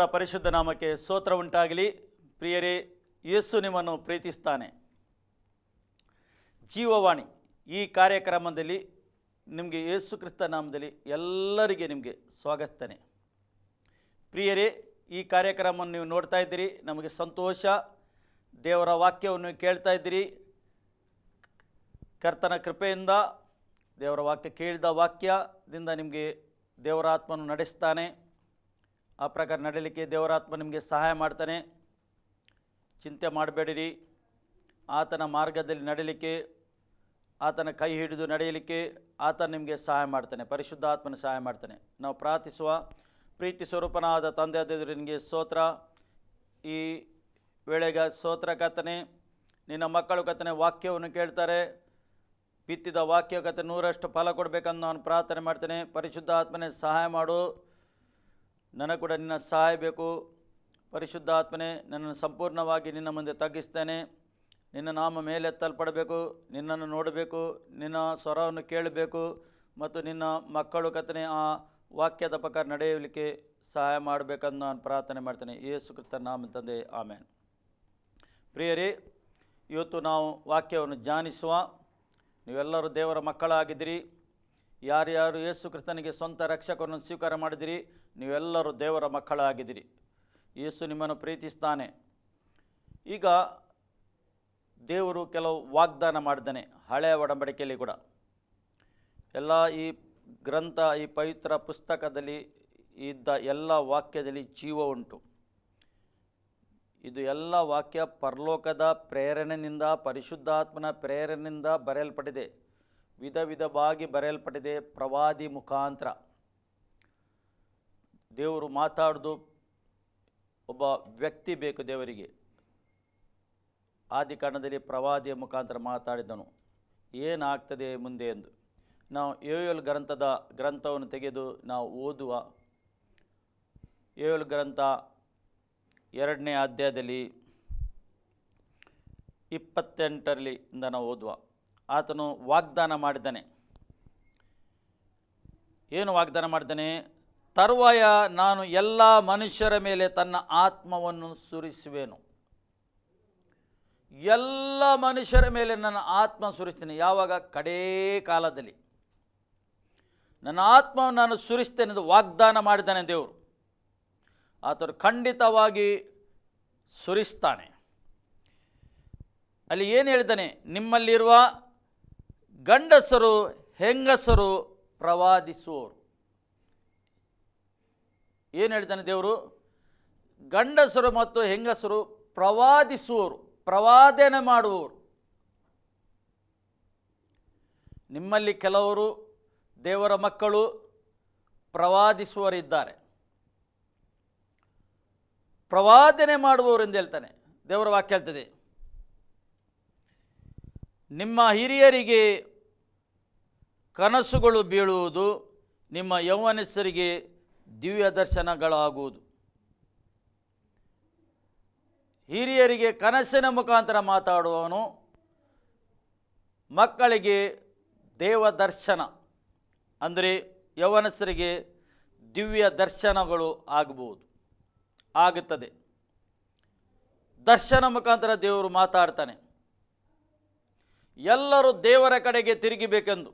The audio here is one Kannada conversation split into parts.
ದೇವರ ಪರಿಶುದ್ಧ ನಾಮಕ್ಕೆ ಸ್ತೋತ್ರ ಉಂಟಾಗಲಿ. ಪ್ರಿಯರೇ, ಯೇಸು ನಿಮ್ಮನ್ನು ಪ್ರೀತಿಸ್ತಾನೆ. ಜೀವವಾಣಿ ಈ ಕಾರ್ಯಕ್ರಮದಲ್ಲಿ ನಿಮಗೆ ಯೇಸು ಕ್ರಿಸ್ತ ನಾಮದಲ್ಲಿ ಎಲ್ಲರಿಗೆ ನಿಮಗೆ ಸ್ವಾಗತಿಸ್ತಾನೆ ಪ್ರಿಯರೇ, ಈ ಕಾರ್ಯಕ್ರಮವನ್ನು ನೀವು ನೋಡ್ತಾ ಇದ್ದೀರಿ, ನಮಗೆ ಸಂತೋಷ. ದೇವರ ವಾಕ್ಯವನ್ನು ಕೇಳ್ತಾ ಇದ್ದೀರಿ. ಕರ್ತನ ಕೃಪೆಯಿಂದ ದೇವರ ವಾಕ್ಯ ಕೇಳಿದ ವಾಕ್ಯದಿಂದ ನಿಮಗೆ ದೇವರ ಆತ್ಮನು ನಡೆಸ್ತಾನೆ. ಆ ಪ್ರಕಾರ ನಡೀಲಿಕ್ಕೆ ದೇವರಾತ್ಮ ನಿಮಗೆ ಸಹಾಯ ಮಾಡ್ತಾನೆ. ಚಿಂತೆ ಮಾಡಬೇಡಿರಿ. ಆತನ ಮಾರ್ಗದಲ್ಲಿ ನಡೀಲಿಕ್ಕೆ, ಆತನ ಕೈ ಹಿಡಿದು ನಡೆಯಲಿಕ್ಕೆ ಆತ ನಿಮಗೆ ಸಹಾಯ ಮಾಡ್ತಾನೆ ಪರಿಶುದ್ಧ ಆತ್ಮನ ಸಹಾಯ ಮಾಡ್ತಾನೆ. ನಾವು ಪ್ರಾರ್ಥಿಸುವ ಪ್ರೀತಿ ಸ್ವರೂಪನಾದ ತಂದೆ ದೇವರು, ನಿನಗೆ ಸ್ತೋತ್ರ. ಈ ವೇಳೆಗೆ ಸ್ತೋತ್ರ ಕಥನೆ ನಿನ್ನ ಮಕ್ಕಳು ಕಥನೆ ವಾಕ್ಯವನ್ನು ಕೇಳ್ತಾರೆ. ಬಿತ್ತಿದ ವಾಕ್ಯ ಕತೆ ನೂರಷ್ಟು ಫಲ ಕೊಡಬೇಕಂದು ನಾನು ಪ್ರಾರ್ಥನೆ ಮಾಡ್ತೇನೆ. ಪರಿಶುದ್ಧ ಆತ್ಮನೇ ಸಹಾಯ ಮಾಡು. ನನಗೆ ಕೂಡ ನಿನ್ನ ಸಹಾಯ ಬೇಕು. ಪರಿಶುದ್ಧ ಆತ್ಮನೇ ನನ್ನನ್ನು ಸಂಪೂರ್ಣವಾಗಿ ನಿನ್ನ ಮುಂದೆ ತಗ್ಗಿಸ್ತೇನೆ. ನಿನ್ನ ನಾಮ ಮೇಲೆತ್ತಲ್ಪಡಬೇಕು ನಿನ್ನನ್ನು ನೋಡಬೇಕು. ನಿನ್ನ ಸ್ವರವನ್ನು ಕೇಳಬೇಕು. ಮತ್ತು ನಿನ್ನ ಮಕ್ಕಳು ಕಥನೆ ಆ ವಾಕ್ಯದ ಪ್ರಕಾರ ನಡೆಯಲಿಕ್ಕೆ ಸಹಾಯ ಮಾಡಬೇಕಂದು ನಾನು ಪ್ರಾರ್ಥನೆ ಮಾಡ್ತೇನೆ. ಯೇಸು ಕೃತ ನಾಮ ತಂದೆ ಆಮೇಲೆ ಪ್ರಿಯರೇ, ಇವತ್ತು ನಾವು ವಾಕ್ಯವನ್ನು ಜಾನಿಸುವ ನೀವೆಲ್ಲರೂ ದೇವರ ಮಕ್ಕಳಾಗಿದ್ದೀರಿ. ಯಾರ್ಯಾರು ಯೇಸು ಕ್ರಿಸ್ತನಿಗೆ ಸ್ವಂತ ರಕ್ಷಕರನ್ನು ಸ್ವೀಕಾರ ಮಾಡಿದಿರಿ, ನೀವೆಲ್ಲರೂ ದೇವರ ಮಕ್ಕಳಾಗಿದ್ದೀರಿ. ಯೇಸು ನಿಮ್ಮನ್ನು ಪ್ರೀತಿಸ್ತಾನೆ. ಈಗ ದೇವರು ಕೆಲವು ವಾಗ್ದಾನ ಮಾಡಿದ್ದಾನೆ, ಹಳೆಯ ಒಡಂಬಡಿಕೆಯಲ್ಲಿ ಕೂಡ. ಎಲ್ಲ ಈ ಗ್ರಂಥ, ಈ ಪವಿತ್ರ ಪುಸ್ತಕದಲ್ಲಿ ಇದ್ದ ಎಲ್ಲ ವಾಕ್ಯದಲ್ಲಿ ಜೀವ ಉಂಟು. ಇದು ಎಲ್ಲ ವಾಕ್ಯ ಪರಲೋಕದ ಪ್ರೇರಣೆಯಿಂದ, ಪರಿಶುದ್ಧಾತ್ಮನ ಪ್ರೇರಣೆಯಿಂದ ಬರೆಯಲ್ಪಟ್ಟಿದೆ. ವಿಧ ವಿಧವಾಗಿ ಬರೆಯಲ್ಪಟ್ಟಿದೆ ಪ್ರವಾದಿ ಮುಖಾಂತರ. ದೇವರು ಮಾತಾಡೋದು ಒಬ್ಬ ವ್ಯಕ್ತಿ ಬೇಕು ದೇವರಿಗೆ. ಆದಿ ಕಾರಣದಲ್ಲಿ ಪ್ರವಾದಿಯ ಮುಖಾಂತರ ಮಾತಾಡಿದನು. ಏನಾಗ್ತದೆ ಮುಂದೆ ಎಂದು. ನಾವು ಏಳು ಗ್ರಂಥದ ಗ್ರಂಥವನ್ನು ತೆಗೆದು ನಾವು ಓದುವ. ಏಳು ಗ್ರಂಥ ಎರಡನೇ ಅಧ್ಯಾಯದಲ್ಲಿ ಇಪ್ಪತ್ತೆಂಟರಲ್ಲಿ ಇಂದ ನಾವು ಓದುವ. ಆತನು ವಾಗ್ದಾನ ಮಾಡಿದ್ದಾನೆ. ಏನು ವಾಗ್ದಾನ ಮಾಡಿದ್ದಾನೆ? ತರುವಾಯ ನಾನು ಎಲ್ಲ ಮನುಷ್ಯರ ಮೇಲೆ ತನ್ನ ಆತ್ಮವನ್ನು ಸುರಿಸುವೆನು. ಎಲ್ಲ ಮನುಷ್ಯರ ಮೇಲೆ ನನ್ನ ಆತ್ಮ ಸುರಿಸ್ತೇನೆ. ಯಾವಾಗ? ಕಡೇ ಕಾಲದಲ್ಲಿ. ನನ್ನ ಆತ್ಮವನ್ನು ನಾನು ಸುರಿಸ್ತೇನೆ ಎಂದು ವಾಗ್ದಾನ ಮಾಡಿದ್ದಾನೆ ದೇವರು. ಆತರು ಖಂಡಿತವಾಗಿ ಸುರಿಸ್ತಾನೆ. ಅಲ್ಲಿ ಏನು ಹೇಳಿದ್ದಾನೆ? ನಿಮ್ಮಲ್ಲಿರುವ ಗಂಡಸರು, ಹೆಂಗಸರು ಪ್ರವಾದಿಸುವರು. ಏನು ಹೇಳ್ತಾನೆ ದೇವರು? ಗಂಡಸರು ಮತ್ತು ಹೆಂಗಸರು ಪ್ರವಾದಿಸುವರು, ಪ್ರವಾದನೆ ಮಾಡುವವರು ನಿಮ್ಮಲ್ಲಿ ಕೆಲವರು, ದೇವರ ಮಕ್ಕಳು ಪ್ರವಾದಿಸುವರಿದ್ದಾರೆ ಪ್ರವಾದನೆ ಮಾಡುವವರು ಎಂದು ಹೇಳ್ತಾನೆ. ದೇವರ ವಾಕ್ಯ ಹೇಳ್ತದೆ. ನಿಮ್ಮ ಹಿರಿಯರಿಗೆ ಕನಸುಗಳು ಬೀಳುವುದು ನಿಮ್ಮ ಯೌವನಸ್ಥರಿಗೆ ದಿವ್ಯ ದರ್ಶನಗಳಾಗುವುದು. ಹಿರಿಯರಿಗೆ ಕನಸಿನ ಮುಖಾಂತರ ಮಾತಾಡುವವನು ಮಕ್ಕಳಿಗೆ ದೇವ ದರ್ಶನ, ಅಂದರೆ ಯೌವನಸ್ಥರಿಗೆ ದಿವ್ಯ ದರ್ಶನಗಳು ಆಗಬಹುದು ಆಗುತ್ತದೆ. ದರ್ಶನ ಮುಖಾಂತರ ದೇವರು ಮಾತಾಡ್ತಾನೆ, ಎಲ್ಲರೂ ದೇವರ ಕಡೆಗೆ ತಿರುಗಿಬೇಕೆಂದು.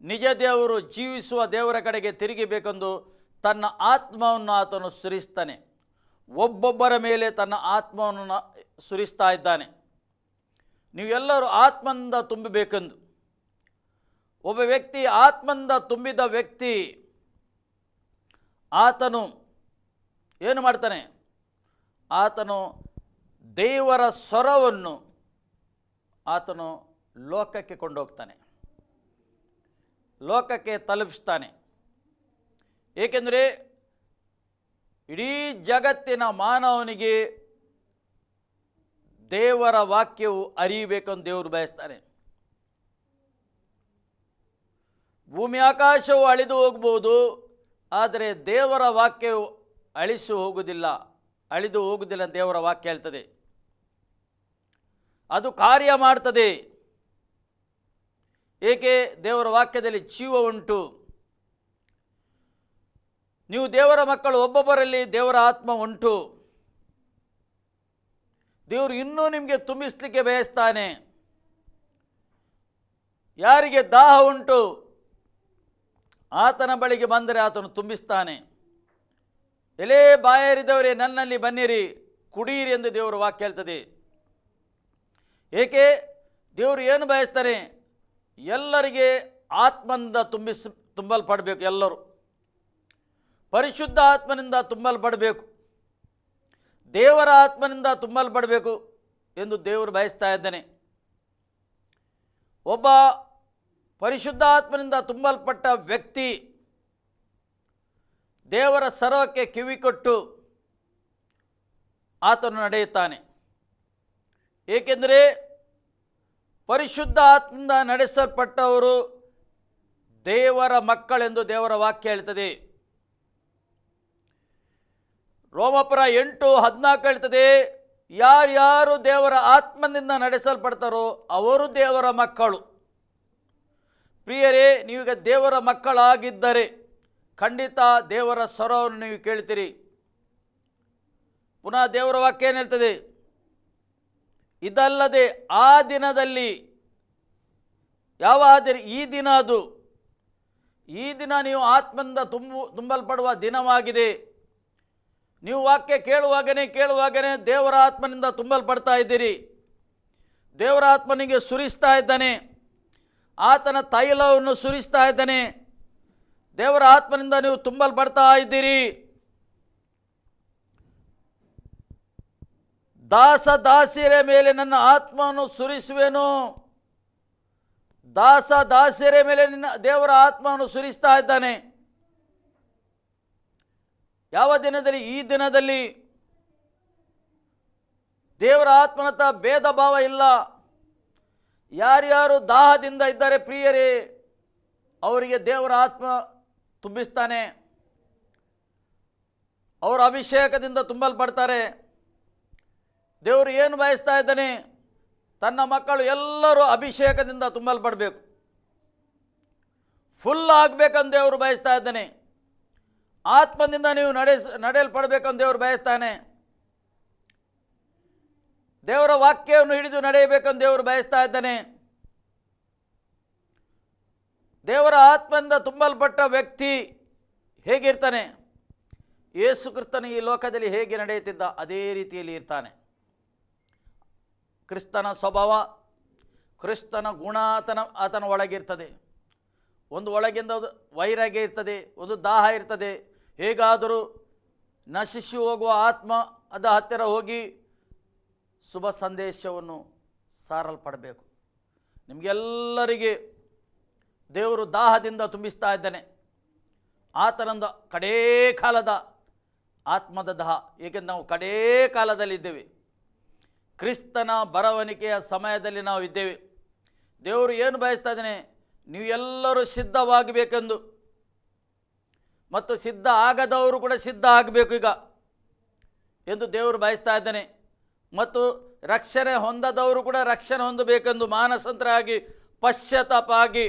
ನಿಜ ದೇವರು ಜೀವಿಸುವ ದೇವರ ಕಡೆಗೆ ತಿರುಗಿಬೇಕೆಂದು ತನ್ನ ಆತ್ಮವನ್ನು ಆತನು ಸುರಿಸ್ತಾನೆ ಒಬ್ಬೊಬ್ಬರ ಮೇಲೆ ತನ್ನ ಆತ್ಮವನ್ನು ಸುರಿಸ್ತಾ ಇದ್ದಾನೆ. ನೀವೆಲ್ಲರೂ ಆತ್ಮಂದ ತುಂಬಬೇಕೆಂದು. ಒಬ್ಬ ವ್ಯಕ್ತಿ ಆತ್ಮಂದ ತುಂಬಿದ ವ್ಯಕ್ತಿ ಆತನು ಏನು ಮಾಡ್ತಾನೆ? ಆತನು ದೇವರ ಸ್ವರವನ್ನು ಆತನು ಲೋಕಕ್ಕೆ ಕೊಂಡೋಗ್ತಾನೆ. ಲೋಕಕ್ಕೆ ತಲುಪಿಸ್ತಾನೆ. ಏಕೆಂದರೆ ಇಡೀ ಜಗತ್ತಿನ ಮಾನವನಿಗೆ ದೇವರ ವಾಕ್ಯವು ಅರಿಯಬೇಕೆಂದು ದೇವರು ಬಯಸ್ತಾನೆ. ಭೂಮಿ ಆಕಾಶವು ಅಳಿದು ಹೋಗ್ಬೋದು ಆದರೆ ದೇವರ ವಾಕ್ಯವು ಅಳಿಸಿ ಹೋಗುವುದಿಲ್ಲ. ಅಳಿದು ಹೋಗುವುದಿಲ್ಲ ದೇವರ ವಾಕ್ಯ ಹೇಳ್ತದೆ. ಅದು ಕಾರ್ಯ ಮಾಡ್ತದೆ. ಏಕೆ ದೇವರ ವಾಕ್ಯದಲ್ಲಿ ಜೀವ ಉಂಟು? ನೀವು ದೇವರ ಮಕ್ಕಳು, ಒಬ್ಬೊಬ್ಬರಲ್ಲಿ ದೇವರ ಆತ್ಮ ಉಂಟು. ದೇವರು ಇನ್ನೂ ನಿಮಗೆ ತುಂಬಿಸಲಿಕ್ಕೆ ಬಯಸ್ತಾನೆ. ಯಾರಿಗೆ ದಾಹ ಉಂಟು, ಆತನ ಬಳಿಗೆ ಬಂದರೆ ಆತನು ತುಂಬಿಸ್ತಾನೆ. ಎಲೇ ಬಾಯರಿದವರೇ, ನನ್ನಲ್ಲಿ ಬನ್ನಿರಿ, ಕುಡಿಯಿರಿ ಎಂದು ದೇವರು ವಾಕ್ಯ ಹೇಳ್ತದೆ. ಏಕೆ? ದೇವರು ಏನು ಬಯಸ್ತಾನೆ? ಎಲ್ಲರಿಗೆ ಆತ್ಮನಿಂದ ತುಂಬಿಸ್, ತುಂಬಲ್ಪಡಬೇಕು ಎಲ್ಲರೂ. ಪರಿಶುದ್ಧ ಆತ್ಮನಿಂದ ತುಂಬಲ್ಪಡಬೇಕು. ದೇವರ ಆತ್ಮನಿಂದ ತುಂಬಲ್ಪಡಬೇಕು ಎಂದು ದೇವರು ಬಯಸ್ತಾ ಇದ್ದಾನೆ. ಒಬ್ಬ ಪರಿಶುದ್ಧ ಆತ್ಮನಿಂದ ತುಂಬಲ್ಪಟ್ಟ ವ್ಯಕ್ತಿ ದೇವರ ಸರ್ವಕ್ಕೆ ಕಿವಿಕೊಟ್ಟು ಆತನು ನಡೆಯುತ್ತಾನೆ. ಏಕೆಂದರೆ ಪರಿಶುದ್ಧ ಆತ್ಮದಿಂದ ನಡೆಸಲ್ಪಟ್ಟವರು ದೇವರ ಮಕ್ಕಳೆಂದು ದೇವರ ವಾಕ್ಯ ಹೇಳ್ತದೆ. ರೋಮಪುರ ಎಂಟು ಹದಿನಾಲ್ಕು ಹೇಳ್ತದೆ, ಯಾರ್ಯಾರು ದೇವರ ಆತ್ಮನಿಂದ ನಡೆಸಲ್ಪಡ್ತಾರೋ ಅವರು ದೇವರ ಮಕ್ಕಳು. ಪ್ರಿಯರೇ, ನೀವೀಗ ದೇವರ ಮಕ್ಕಳಾಗಿದ್ದರೆ ಖಂಡಿತ ದೇವರ ಸ್ವರವನ್ನು ನೀವು ಕೇಳ್ತೀರಿ. ಪುನಃ ದೇವರ ವಾಕ್ಯ ಏನು ಹೇಳ್ತದೆ? ಇದಲ್ಲದೆ ಆ ದಿನದಲ್ಲಿ ಯಾವ ಈ ದಿನ ಅದು, ಈ ದಿನ ನೀವು ಆತ್ಮದಿಂದ ತುಂಬು, ತುಂಬಲ್ಪಡುವ ದಿನವಾಗಿದೆ. ನೀವು ವಾಕ್ಯ ಕೇಳುವಾಗನೇ ಕೇಳುವಾಗನೇ ದೇವರ ಆತ್ಮನಿಂದ ತುಂಬಲ್ಪಡ್ತಾ ಇದ್ದೀರಿ. ದೇವರ ಆತ್ಮನಿಗೆ ಸುರಿಸ್ತಾ ಇದ್ದಾನೆ. ಆತನ ತೈಲವನ್ನು ಸುರಿಸ್ತಾ ಇದ್ದಾನೆ. ದೇವರ ಆತ್ಮನಿಂದ ನೀವು ತುಂಬಲ್ಪಡ್ತಾ ಇದ್ದೀರಿ. ದಾಸ ದಾಸಿಯರ ಮೇಲೆ ನನ್ನ ಆತ್ಮವನ್ನು ಸುರಿಸುವೆನು. ದಾಸ ದಾಸಿಯರ ಮೇಲೆ ನಿನ್ನ ದೇವರ ಆತ್ಮವನ್ನು ಸುರಿಸ್ತಾ ಇದ್ದಾನೆ. ಯಾವ ದಿನದಲ್ಲಿ? ಈ ದಿನದಲ್ಲಿ ದೇವರ ಆತ್ಮನತ ಭೇದ ಭಾವ ಇಲ್ಲ. ಯಾರ್ಯಾರು ದಾಹದಿಂದ ಇದ್ದಾರೆ ಪ್ರಿಯರೇ, ಅವರಿಗೆ ದೇವರ ಆತ್ಮ ತುಂಬಿಸ್ತಾನೆ. ಅವರ ಅಭಿಷೇಕದಿಂದ ತುಂಬಲ್ಪಡ್ತಾರೆ. ದೇವರು ಏನು ಬಯಸ್ತಾ ಇದ್ದಾನೆ? ತನ್ನ ಮಕ್ಕಳು ಎಲ್ಲರೂ ಅಭಿಷೇಕದಿಂದ ತುಂಬಲ್ಪಡಬೇಕು. ಫುಲ್ ಆಗಬೇಕಂತ ದೇವರು ಬಯಸ್ತಾ ಇದ್ದಾನೆ. ಆತ್ಮದಿಂದ ನೀವು ನಡೆಸ್ ನಡೆಯಲ್ಪಡಬೇಕಂತ ದೇವರು ಬಯಸ್ತಾನೆ. ದೇವರ ವಾಕ್ಯವನ್ನು ಹಿಡಿದು ನಡೆಯಬೇಕಂತ ದೇವರು ಬಯಸ್ತಾ ಇದ್ದಾನೆ. ದೇವರ ಆತ್ಮದಿಂದ ತುಂಬಲ್ಪಟ್ಟ ವ್ಯಕ್ತಿ ಹೇಗಿರ್ತಾನೆ? ಯೇಸು ಈ ಲೋಕದಲ್ಲಿ ಹೇಗೆ ನಡೆಯುತ್ತಿದ್ದ? ಅದೇ ರೀತಿಯಲ್ಲಿ ಇರ್ತಾನೆ. ಕ್ರಿಸ್ತನ ಸ್ವಭಾವ, ಕ್ರಿಸ್ತನ ಗುಣ ಆತನ ಆತನ ಒಳಗಿರ್ತದೆ. ಒಂದು ಒಳಗಿಂದ ಒಂದು ವೈರಾಗ್ಯ ಇರ್ತದೆ, ಒಂದು ದಾಹ ಇರ್ತದೆ. ಹೇಗಾದರೂ ನಶಿಸಿ ಹೋಗುವ ಆತ್ಮ ಅದ ಹತ್ತಿರ ಹೋಗಿ ಶುಭ ಸಂದೇಶವನ್ನು ಸಾರಲ್ಪಡಬೇಕು. ನಿಮಗೆಲ್ಲರಿಗೆ ದೇವರು ದಾಹದಿಂದ ತುಂಬಿಸ್ತಾ ಇದ್ದಾನೆ. ಆತನೊಂದು ಕಡೇ ಕಾಲದ ಆತ್ಮದ ದಾಹ, ಏಕೆಂದರೆ ನಾವು ಕಡೇ ಕಾಲದಲ್ಲಿದ್ದೇವೆ. ಕ್ರಿಸ್ತನ ಬರವಣಿಗೆಯ ಸಮಯದಲ್ಲಿ ನಾವು ಇದ್ದೇವೆ. ದೇವರು ಏನು ಬಯಸ್ತಾ ಇದ್ದಾನೆ? ನೀವು ಎಲ್ಲರೂ ಸಿದ್ಧವಾಗಬೇಕೆಂದು. ಮತ್ತು ಸಿದ್ಧ ಆಗದವರು ಕೂಡ ಸಿದ್ಧ ಆಗಬೇಕು ಈಗ ಎಂದು ದೇವರು ಬಯಸ್ತಾ ಇದ್ದಾನೆ. ಮತ್ತು ರಕ್ಷಣೆ ಹೊಂದದವರು ಕೂಡ ರಕ್ಷಣೆ ಹೊಂದಬೇಕೆಂದು ಮಾನಸಂತರಾಗಿ ಪಶ್ಚಾತ್ತಾಪ ಆಗಿ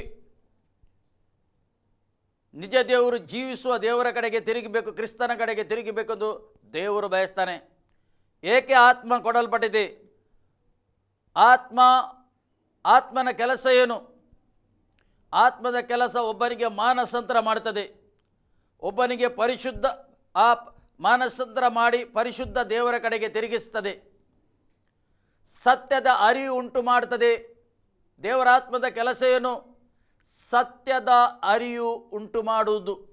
ನಿಜ ದೇವರು ಜೀವಿಸುವ ದೇವರ ಕಡೆಗೆ ತಿರುಗಬೇಕು, ಕ್ರಿಸ್ತನ ಕಡೆಗೆ ತಿರುಗಬೇಕೆಂದು ದೇವರು ಬಯಸ್ತಾನೆ. ಏಕೆ ಆತ್ಮ ಕೊಡಲ್ಪಟ್ಟಿದೆ? ಆತ್ಮ, ಆತ್ಮನ ಕೆಲಸ ಏನು? ಆತ್ಮದ ಕೆಲಸ ಒಬ್ಬನಿಗೆ ಮಾನಸಂತರ ಮಾಡ್ತದೆ. ಒಬ್ಬನಿಗೆ ಪರಿಶುದ್ಧ, ಆ ಮಾನಸಂತರ ಮಾಡಿ ಪರಿಶುದ್ಧ ದೇವರ ಕಡೆಗೆ ತಿರುಗಿಸ್ತದೆ. ಸತ್ಯದ ಅರಿವು ಉಂಟು ಮಾಡ್ತದೆ. ದೇವರ ಆತ್ಮದ ಕೆಲಸ ಏನು? ಸತ್ಯದ ಅರಿವು ಉಂಟು ಮಾಡುವುದು.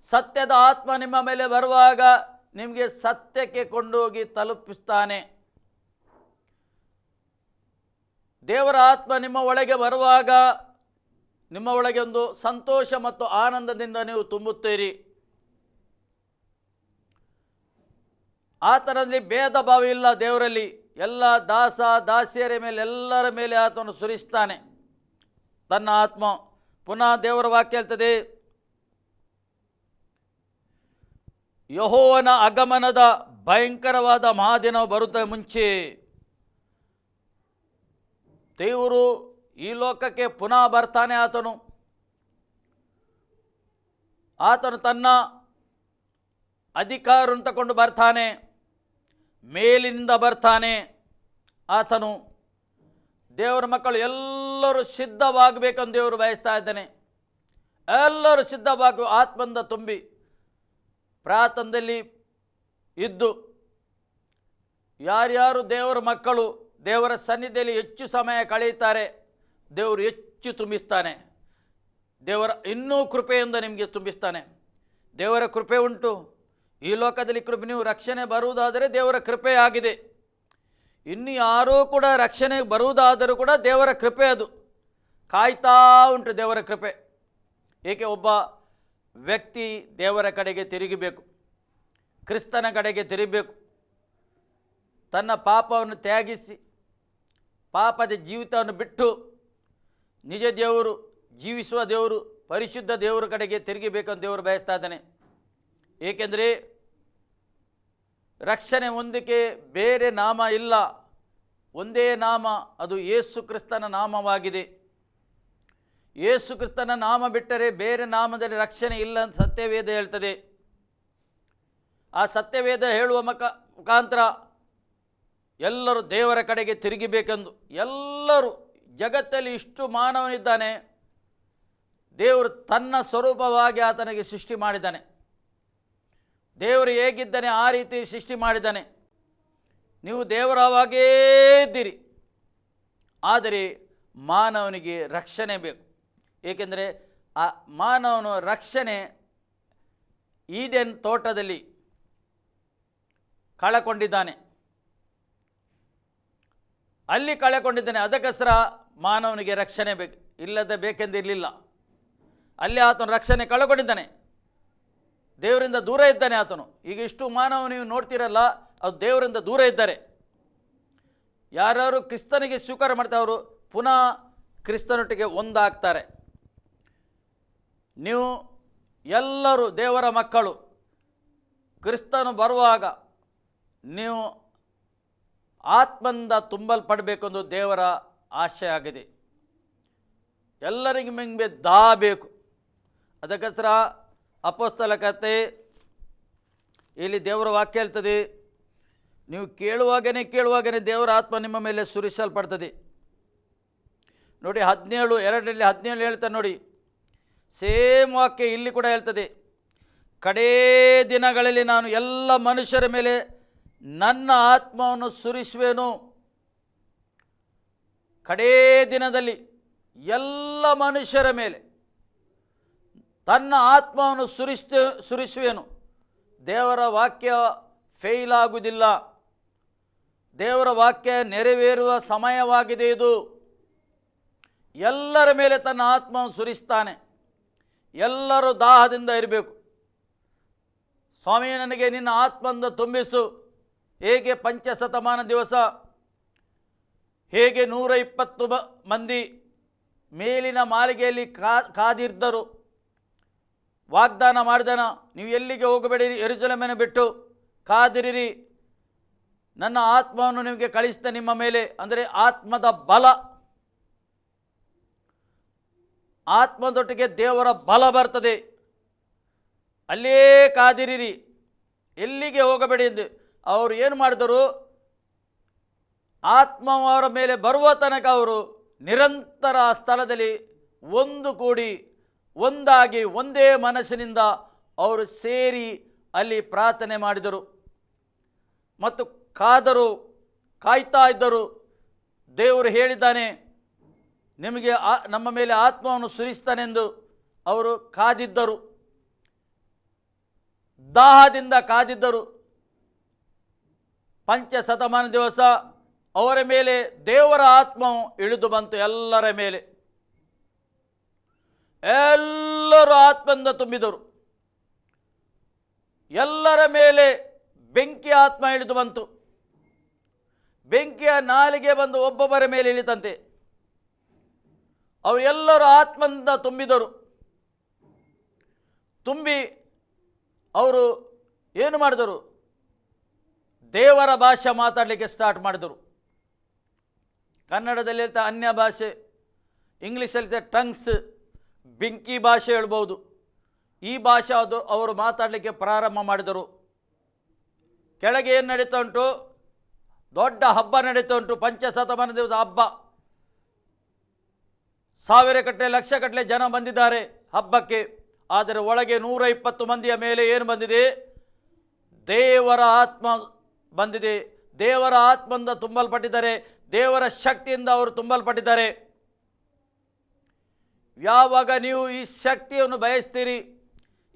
ಸತ್ಯದ ಆತ್ಮ ನಿಮ್ಮ ಮೇಲೆ ಬರುವಾಗ ನಿಮಗೆ ಸತ್ಯಕ್ಕೆ ಕೊಂಡೋಗಿ ತಲುಪಿಸ್ತಾನೆ. ದೇವರ ಆತ್ಮ ನಿಮ್ಮ ಒಳಗೆ ಬರುವಾಗ ನಿಮ್ಮ ಒಳಗೆ ಒಂದು ಸಂತೋಷ ಮತ್ತು ಆನಂದದಿಂದ ನೀವು ತುಂಬುತ್ತೀರಿ. ಆತನಲ್ಲಿ ಭೇದ ಭಾವ ಇಲ್ಲ ದೇವರಲ್ಲಿ. ಎಲ್ಲ ದಾಸ ದಾಸಿಯರ ಮೇಲೆ, ಎಲ್ಲರ ಮೇಲೆ ಆತನು ಸುರಿಸ್ತಾನೆ. ತನ್ನ ಆತ್ಮ. ಪುನಃ ದೇವರ ವಾಕ್ಯ ಹೇಳ್ತದೆ ಯಹೋವನ ಆಗಮನದ ಭಯಂಕರವಾದ ಮಹಾದಿನ ಬರುತ್ತೆ ಮುಂಚೆ ದೇವರು ಈ ಲೋಕಕ್ಕೆ ಪುನಃ ಬರ್ತಾನೆ ಆತನು. ಆತನು ತನ್ನ ಅಧಿಕಾರನ್ನು ತಗೊಂಡು ಬರ್ತಾನೆ, ಮೇಲಿನಿಂದ ಬರ್ತಾನೆ ಆತನು. ದೇವರ ಮಕ್ಕಳು ಎಲ್ಲರೂ ಸಿದ್ಧವಾಗಬೇಕಂದು ದೇವರು ಬಯಸ್ತಾ ಇದ್ದಾನೆ. ಎಲ್ಲರೂ ಸಿದ್ಧವಾಗು ಆತ್ಮಂದ ತುಂಬಿ ಪ್ರಾರ್ಥನದಲ್ಲಿ ಇದ್ದು ಯಾರ್ಯಾರು ದೇವರ ಮಕ್ಕಳು ದೇವರ ಸನ್ನಿಧಿಯಲ್ಲಿ ಹೆಚ್ಚು ಸಮಯ ಕಳೆಯುತ್ತಾರೆ, ದೇವರು ಹೆಚ್ಚು ತುಂಬಿಸ್ತಾನೆ. ದೇವರ ಇನ್ನೂ ಕೃಪೆಯಿಂದ ನಿಮಗೆ ತುಂಬಿಸ್ತಾನೆ. ದೇವರ ಕೃಪೆ ಉಂಟು. ಈ ಲೋಕದಲ್ಲಿ ಕೃಪೆ, ನೀವು ರಕ್ಷಣೆ ಬರುವುದಾದರೆ ದೇವರ ಕೃಪೆ ಆಗಿದೆ. ಇನ್ನು ಯಾರೂ ಕೂಡ ರಕ್ಷಣೆ ಬರುವುದಾದರೂ ಕೂಡ ದೇವರ ಕೃಪೆ ಅದು. ಕಾಯ್ತಾ ಉಂಟು ದೇವರ ಕೃಪೆ. ಏಕೆ ಒಬ್ಬ ವ್ಯಕ್ತಿ ದೇವರ ಕಡೆಗೆ ತಿರುಗಿಬೇಕು, ಕ್ರಿಸ್ತನ ಕಡೆಗೆ ತಿರುಗಬೇಕು, ತನ್ನ ಪಾಪವನ್ನು ತ್ಯಾಗಿಸಿ, ಪಾಪದ ಜೀವಿತವನ್ನು ಬಿಟ್ಟು ನಿಜ ದೇವರು, ಜೀವಿಸುವ ದೇವರು, ಪರಿಶುದ್ಧ ದೇವರ ಕಡೆಗೆ ತಿರುಗಿಬೇಕಂತ ದೇವರು ಬಯಸ್ತಾ ಇದ್ದಾನೆ. ಏಕೆಂದರೆ ರಕ್ಷಣೆ ಒಂದಕ್ಕೆ ಬೇರೆ ನಾಮ ಇಲ್ಲ, ಒಂದೇ ನಾಮ ಅದು ಯೇಸು ಕ್ರಿಸ್ತನ ನಾಮವಾಗಿದೆ. ಯೇಸು ಕ್ರಿಸ್ತನ ನಾಮ ಬಿಟ್ಟರೆ ಬೇರೆ ನಾಮದಲ್ಲಿ ರಕ್ಷಣೆ ಇಲ್ಲ ಅಂತ ಸತ್ಯವೇದ ಹೇಳ್ತದೆ. ಆ ಸತ್ಯವೇದ ಹೇಳುವ ಮಕ, ಮುಖಾಂತರ ಎಲ್ಲರೂ ದೇವರ ಕಡೆಗೆ ತಿರುಗಿಬೇಕೆಂದು, ಎಲ್ಲರೂ ಜಗತ್ತಲ್ಲಿ ಇಷ್ಟು ಮಾನವನಿದ್ದಾನೆ, ದೇವರು ತನ್ನ ಸ್ವರೂಪವಾಗಿ ಆತನಿಗೆ ಸೃಷ್ಟಿ ಮಾಡಿದ್ದಾನೆ. ದೇವರು ಹೇಗಿದ್ದಾನೆ ಆ ರೀತಿ ಸೃಷ್ಟಿ ಮಾಡಿದ್ದಾನೆ. ನೀವು ದೇವರವಾಗೇ ಇದ್ದೀರಿ. ಆದರೆ ಮಾನವನಿಗೆ ರಕ್ಷಣೆ ಬೇಕು. ಏಕೆಂದರೆ ಆ ಮಾನವನ ರಕ್ಷಣೆ ಈಡೆನ್ ತೋಟದಲ್ಲಿ ಕಳಕೊಂಡಿದ್ದಾನೆ. ಅಲ್ಲಿ ಕಳೆಕೊಂಡಿದ್ದಾನೆ, ಅದಕ್ಕೋಸ್ಕರ ಮಾನವನಿಗೆ ರಕ್ಷಣೆ ಬೇಕು, ಇಲ್ಲದೆ ಬೇಕೆಂದಿರಲಿಲ್ಲ ಅಲ್ಲಿ ಆತನು ರಕ್ಷಣೆ ಕಳಕೊಂಡಿದ್ದಾನೆ. ದೇವರಿಂದ ದೂರ ಇದ್ದಾನೆ ಆತನು. ಈಗ ಇಷ್ಟು ಮಾನವ ನೀವು ನೋಡ್ತಿರಲ್ಲ, ಅದು ದೇವರಿಂದ ದೂರ ಇದ್ದಾರೆ. ಯಾರ್ಯಾರು ಕ್ರಿಸ್ತನಿಗೆ ಸ್ವೀಕಾರ ಮಾಡ್ತಾರೆ ಅವರು ಪುನಃ ಕ್ರಿಸ್ತನೊಟ್ಟಿಗೆ ಒಂದಾಗ್ತಾರೆ. ನೀವು ಎಲ್ಲರೂ ದೇವರ ಮಕ್ಕಳು, ಕ್ರಿಸ್ತನು ಬರುವಾಗ ನೀವು ಆತ್ಮದಿಂದ ತುಂಬಲ್ಪಡಬೇಕೆಂದು ದೇವರ ಆಶೆ ಆಗಿದೆ. ಎಲ್ಲರಿಗೆ ಮಿಂಗೆ ದಾ ಬೇಕು. ಅದಕ್ಕೋಸ್ಕರ ಅಪೋಸ್ತಲ ಕತೆ ಇಲ್ಲಿ ದೇವರ ವಾಕ್ಯ ಹೇಳ್ತದೆ, ನೀವು ಕೇಳುವಾಗನೇ ಕೇಳುವಾಗನೇ ದೇವರ ಆತ್ಮ ನಿಮ್ಮ ಮೇಲೆ ಸುರಿಸಲ್ಪಡ್ತದೆ. ನೋಡಿ ಹದಿನೇಳು, ಎರಡರಲ್ಲಿ ಹದಿನೇಳು ಹೇಳ್ತಾರೆ ನೋಡಿ. ಸೇಮ್ ವಾಕ್ಯ ಇಲ್ಲಿ ಕೂಡ ಹೇಳ್ತದೆ. ಕಡೇ ದಿನಗಳಲ್ಲಿ ನಾನು ಎಲ್ಲ ಮನುಷ್ಯರ ಮೇಲೆ ನನ್ನ ಆತ್ಮವನ್ನು ಸುರಿಸುವೆನು. ಕಡೇ ದಿನದಲ್ಲಿ ಎಲ್ಲ ಮನುಷ್ಯರ ಮೇಲೆ ತನ್ನ ಆತ್ಮವನ್ನು ಸುರಿಸ್ತ, ಸುರಿಸುವೆನು. ದೇವರ ವಾಕ್ಯ ಫೇಲ್ ಆಗುವುದಿಲ್ಲ. ದೇವರ ವಾಕ್ಯ ನೆರವೇರುವ ಸಮಯವಾಗಿದೆ ಇದು. ಎಲ್ಲರ ಮೇಲೆ ತನ್ನ ಆತ್ಮವನ್ನು ಸುರಿಸ್ತಾನೆ. ಎಲ್ಲರೂ ದಾಹದಿಂದ ಇರಬೇಕು. ಸ್ವಾಮಿ, ನನಗೆ ನಿನ್ನ ಆತ್ಮಂದ ತುಂಬಿಸು. ಹೇಗೆ ಪಂಚಶತಮಾನ ದಿವಸ? ಹೇಗೆ ನೂರ ಇಪ್ಪತ್ತು ಮಂದಿ ಮೇಲಿನ ಮಾಳಿಗೆಯಲ್ಲಿ ಕಾ ಕಾದಿದ್ದರು ವಾಗ್ದಾನ ಮಾಡಿದನ, ನೀವು ಎಲ್ಲಿಗೆ ಹೋಗಬೇಡಿರಿ ಎರುಜಲಮೆನ ಬಿಟ್ಟು ಕಾದಿರಿರಿ. ನನ್ನ ಆತ್ಮವನ್ನು ನಿಮಗೆ ಕಳಿಸಿದ ನಿಮ್ಮ ಮೇಲೆ, ಅಂದರೆ ಆತ್ಮದ ಬಲ. ಆತ್ಮದೊಟ್ಟಿಗೆ ದೇವರ ಬಲ ಬರ್ತದೆ. ಅಲ್ಲೇ ಕಾದಿರಿರಿ. ಎಲ್ಲಿಗೆ ಹೋಗಬೇಡಿ ಎಂದು ಅವರು ಏನು ಮಾಡಿದರು? ಆತ್ಮ ಅವರ ಮೇಲೆ ಬರುವ ತನಕ ಅವರು ನಿರಂತರ ಸ್ಥಳದಲ್ಲಿ ಒಂದು ಕೂಡಿ, ಒಂದಾಗಿ, ಒಂದೇ ಮನಸ್ಸಿನಿಂದ ಅವರು ಸೇರಿ ಅಲ್ಲಿ ಪ್ರಾರ್ಥನೆ ಮಾಡಿದರು. ಮತ್ತು ಕಾದರು, ಕಾಯ್ತಾ ಇದ್ದರು. ದೇವರು ಹೇಳಿದ್ದಾನೆ ನಿಮಗೆ ಆ, ನಮ್ಮ ಮೇಲೆ ಆತ್ಮವನ್ನು ಸುರಿಸ್ತಾನೆಂದು ಅವರು ಕಾದಿದ್ದರು. ದಾಹದಿಂದ ಕಾದಿದ್ದರು. ಪಂಚ ಶತಮಾನ ದಿವಸ ಅವರ ಮೇಲೆ ದೇವರ ಆತ್ಮವು ಇಳಿದು ಬಂತು ಎಲ್ಲರ ಮೇಲೆ. ಎಲ್ಲರೂ ಆತ್ಮದಿಂದ ತುಂಬಿದರು. ಎಲ್ಲರ ಮೇಲೆ ಬೆಂಕಿ ಆತ್ಮ ಇಳಿದು ಬಂತು. ಬೆಂಕಿಯ ನಾಲಿಗೆ ಬಂದು ಒಬ್ಬೊಬ್ಬರ ಮೇಲೆ ಇಳಿತಂತೆ. ಅವರೆಲ್ಲರೂ ಆತ್ಮದಿಂದ ತುಂಬಿದರು. ತುಂಬಿ ಅವರು ಏನು ಮಾಡಿದರು? ದೇವರ ಭಾಷೆ ಮಾತಾಡಲಿಕ್ಕೆ ಸ್ಟಾರ್ಟ್ ಮಾಡಿದರು. ಕನ್ನಡದಲ್ಲಿ ಹೇಳ್ತಾ ಅನ್ಯ ಭಾಷೆ ಇಂಗ್ಲೀಷಲ್ಲಿ ಟಂಗ್ಸ್ ಬೆಂಕಿ ಭಾಷೆ ಹೇಳ್ಬೋದು ಈ ಭಾಷೆ ಅದು ಅವರು ಮಾತಾಡಲಿಕ್ಕೆ ಪ್ರಾರಂಭ ಮಾಡಿದರು. ಕೆಳಗೆ ಏನು ನಡೀತಾ ಉಂಟು? ದೊಡ್ಡ ಹಬ್ಬ ನಡೀತಾ ಉಂಟು ಪಂಚಶತಮಾನ ದಿವಸ ಹಬ್ಬ. ಸಾವಿರ ಕಟ್ಟಲೆ ಲಕ್ಷ ಕಟ್ಟಲೆ ಜನ ಬಂದಿದ್ದಾರೆ ಹಬ್ಬಕ್ಕೆ. ಆದರೆ ಒಳಗೆ ನೂರ ಇಪ್ಪತ್ತು ಮಂದಿಯ ಮೇಲೆ ಏನು ಬಂದಿದೆ? ದೇವರ ಆತ್ಮ ಬಂದಿದೆ. ದೇವರ ಆತ್ಮದಿಂದ ತುಂಬಲ್ಪಟ್ಟಿದ್ದಾರೆ. ದೇವರ ಶಕ್ತಿಯಿಂದ ಅವರು ತುಂಬಲ್ಪಟ್ಟಿದ್ದಾರೆ. ಯಾವಾಗ ನೀವು ಈ ಶಕ್ತಿಯನ್ನು ಬಯಸ್ತೀರಿ?